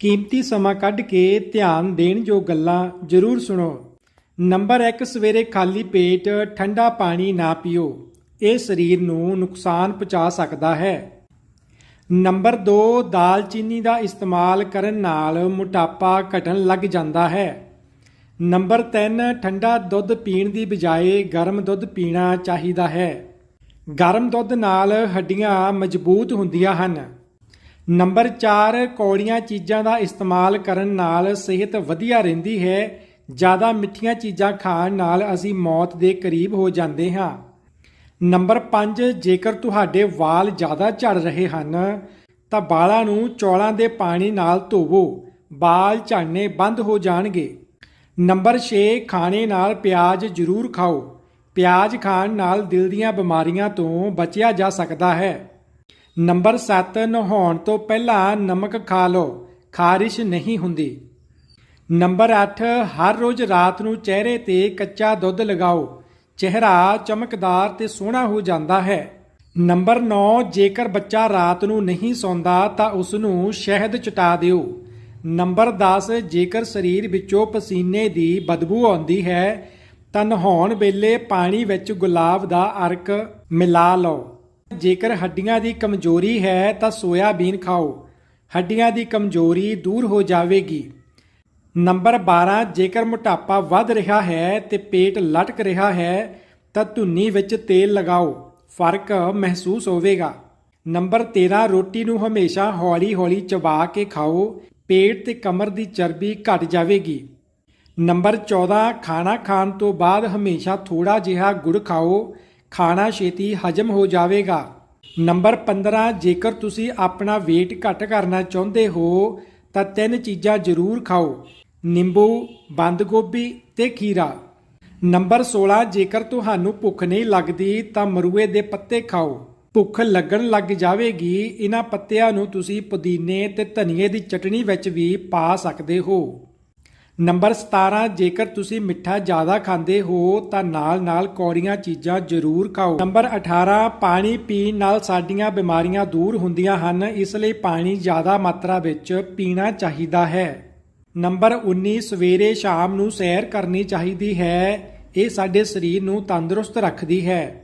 ਕੀਮਤੀ ਸਮਾਂ ਕੱਢ ਕੇ ਧਿਆਨ ਦੇਣ ਜੋ ਗੱਲਾਂ ਜ਼ਰੂਰ ਸੁਣੋ। ਨੰਬਰ 1 ਸਵੇਰੇ ਖਾਲੀ ਪੇਟ ਠੰਡਾ ਪਾਣੀ ਨਾ ਪੀਓ। ਇਹ ਸਰੀਰ ਨੂੰ ਨੁਕਸਾਨ ਪਹੁੰਚਾ ਸਕਦਾ ਹੈ। ਨੰਬਰ 2 ਦਾਲਚੀਨੀ ਦਾ ਇਸਤੇਮਾਲ ਕਰਨ ਨਾਲ ਮੋਟਾਪਾ ਘਟਣ ਲੱਗ ਜਾਂਦਾ ਹੈ। ਨੰਬਰ 3 ਠੰਡਾ ਦੁੱਧ ਪੀਣ ਦੀ ਬਜਾਏ ਗਰਮ ਦੁੱਧ ਪੀਣਾ ਚਾਹੀਦਾ ਹੈ। ਗਰਮ ਦੁੱਧ ਨਾਲ ਹੱਡੀਆਂ ਮਜ਼ਬੂਤ ਹੁੰਦੀਆਂ ਹਨ। ਨੰਬਰ 4 ਕੌੜੀਆਂ ਚੀਜ਼ਾਂ ਦਾ ਇਸਤੇਮਾਲ ਕਰਨ ਨਾਲ ਸਿਹਤ ਵਧੀਆ ਰਹਿੰਦੀ ਹੈ। ਜ਼ਿਆਦਾ ਮਿੱਠੀਆਂ ਚੀਜ਼ਾਂ ਖਾਣ ਨਾਲ ਅਸੀਂ ਮੌਤ ਦੇ ਕਰੀਬ ਹੋ ਜਾਂਦੇ ਹਾਂ। ਨੰਬਰ 5 ਜੇਕਰ ਤੁਹਾਡੇ ਵਾਲ ਜ਼ਿਆਦਾ ਝੜ ਰਹੇ ਹਨ, ਤਾਂ ਵਾਲਾਂ ਨੂੰ ਚੌਲਾਂ ਦੇ ਪਾਣੀ ਨਾਲ ਧੋਵੋ। ਵਾਲ ਝੜਨੇ ਬੰਦ ਹੋ ਜਾਣਗੇ। ਨੰਬਰ 6 ਖਾਣੇ ਨਾਲ ਪਿਆਜ਼ ਜ਼ਰੂਰ ਖਾਓ। ਪਿਆਜ਼ ਖਾਣ ਨਾਲ ਦਿਲ ਦੀਆਂ ਬਿਮਾਰੀਆਂ ਤੋਂ ਬਚਿਆ ਜਾ ਸਕਦਾ ਹੈ। ਨੰਬਰ 7 ਨਹਾਉਣ ਤੋਂ ਪਹਿਲਾਂ ਨਮਕ ਖਾ ਲਓ, ਖਾਰਿਸ਼ ਨਹੀਂ ਹੁੰਦੀ। ਨੰਬਰ 8 ਹਰ ਰੋਜ਼ ਰਾਤ ਨੂੰ ਚਿਹਰੇ ਤੇ ਕੱਚਾ ਦੁੱਧ ਲਗਾਓ, ਚਿਹਰਾ ਚਮਕਦਾਰ ਤੇ ਸੋਹਣਾ ਹੋ ਜਾਂਦਾ ਹੈ। ਨੰਬਰ 9 ਜੇਕਰ ਬੱਚਾ ਰਾਤ ਨੂੰ ਨਹੀਂ ਸੌਂਦਾ ਤਾਂ ਉਸ ਨੂੰ ਸ਼ਹਿਦ ਚਟਾ ਦਿਓ। ਨੰਬਰ 10 ਜੇਕਰ ਸਰੀਰ ਵਿੱਚੋਂ ਪਸੀਨੇ ਦੀ ਬਦਬੂ ਆਉਂਦੀ ਹੈ, ਤਾਂ ਨਹਾਉਣ ਵੇਲੇ ਪਾਣੀ ਵਿੱਚ ਗੁਲਾਬ ਦਾ ਅਰਕ ਮਿਲਾ ਲਓ। ਜੇਕਰ ਹੱਡੀਆਂ ਦੀ ਕਮਜ਼ੋਰੀ ਹੈ ਤਾਂ ਸੋਇਆਬੀਨ ਖਾਓ। ਹੱਡੀਆਂ ਦੀ ਕਮਜ਼ੋਰੀ ਦੂਰ ਹੋ ਜਾਵੇਗੀ। ਨੰਬਰ 12 ਜੇਕਰ ਮੋਟਾਪਾ ਵੱਧ ਰਿਹਾ ਹੈ ਤੇ ਪੇਟ ਲਟਕ ਰਿਹਾ ਹੈ, ਤਾਂ ਧੁੰਨੀ ਵਿੱਚ ਤੇਲ ਲਗਾਓ। ਫ਼ਰਕ ਮਹਿਸੂਸ ਹੋਵੇਗਾ। ਨੰਬਰ 13 ਰੋਟੀ ਨੂੰ ਹਮੇਸ਼ਾ ਹੌਲੀ-ਹੌਲੀ ਚਬਾ ਕੇ ਖਾਓ। ਪੇਟ ਤੇ ਕਮਰ ਦੀ ਚਰਬੀ ਘਟ ਜਾਵੇਗੀ। ਨੰਬਰ 14 ਖਾਣਾ ਖਾਣ ਤੋਂ ਬਾਅਦ ਹਮੇਸ਼ਾ ਥੋੜਾ ਜਿਹਾ ਗੁੜ ਖਾਓ। ਖਾਣਾ ਛੇਤੀ ਹਜਮ ਹੋ ਜਾਵੇਗਾ। ਨੰਬਰ 15 ਜੇਕਰ ਤੁਸੀਂ ਆਪਣਾ weight ਘੱਟ ਕਰਨਾ ਚਾਹੁੰਦੇ ਹੋ, ਤਾਂ ਤਿੰਨ ਚੀਜ਼ਾਂ ਜ਼ਰੂਰ ਖਾਓ। ਨਿੰਬੂ, ਬੰਦ ਗੋਭੀ ਤੇ ਖੀਰਾ। ਨੰਬਰ 16 ਜੇਕਰ ਤੁਹਾਨੂੰ ਭੁੱਖ ਨਹੀਂ ਲੱਗਦੀ, ਤਾਂ ਮਰੂਏ ਦੇ ਪੱਤੇ ਖਾਓ। ਭੁੱਖ ਲੱਗਣ ਲੱਗ ਜਾਵੇਗੀ ਇਹਨਾਂ ਪੱਤਿਆਂ ਨੂੰ ਤੁਸੀਂ ਪੁਦੀਨੇ ਤੇ ਧਨੀਏ ਦੀ ਚਟਣੀ ਵਿੱਚ ਵੀ ਪਾ ਸਕਦੇ ਹੋ। ਨੰਬਰ 17 ਜੇਕਰ ਤੁਸੀਂ ਮਿੱਠਾ ਜ਼ਿਆਦਾ ਖਾਂਦੇ ਹੋ, ਤਾਂ ਨਾਲ-ਨਾਲ ਕੌੜੀਆਂ ਚੀਜ਼ਾਂ ਜ਼ਰੂਰ ਖਾਓ। ਨੰਬਰ 18 ਪਾਣੀ ਪੀਣ ਨਾਲ ਸਾਡੀਆਂ ਬਿਮਾਰੀਆਂ ਦੂਰ ਹੁੰਦੀਆਂ ਹਨ, ਇਸ ਲਈ ਪਾਣੀ ਜ਼ਿਆਦਾ ਮਾਤਰਾ ਵਿੱਚ ਪੀਣਾ ਚਾਹੀਦਾ ਹੈ। ਨੰਬਰ 19 ਸਵੇਰੇ ਸ਼ਾਮ ਨੂੰ ਸੈਰ ਕਰਨੀ ਚਾਹੀਦੀ ਹੈ। ਇਹ ਸਾਡੇ ਸਰੀਰ ਨੂੰ ਤੰਦਰੁਸਤ ਰੱਖਦੀ ਹੈ।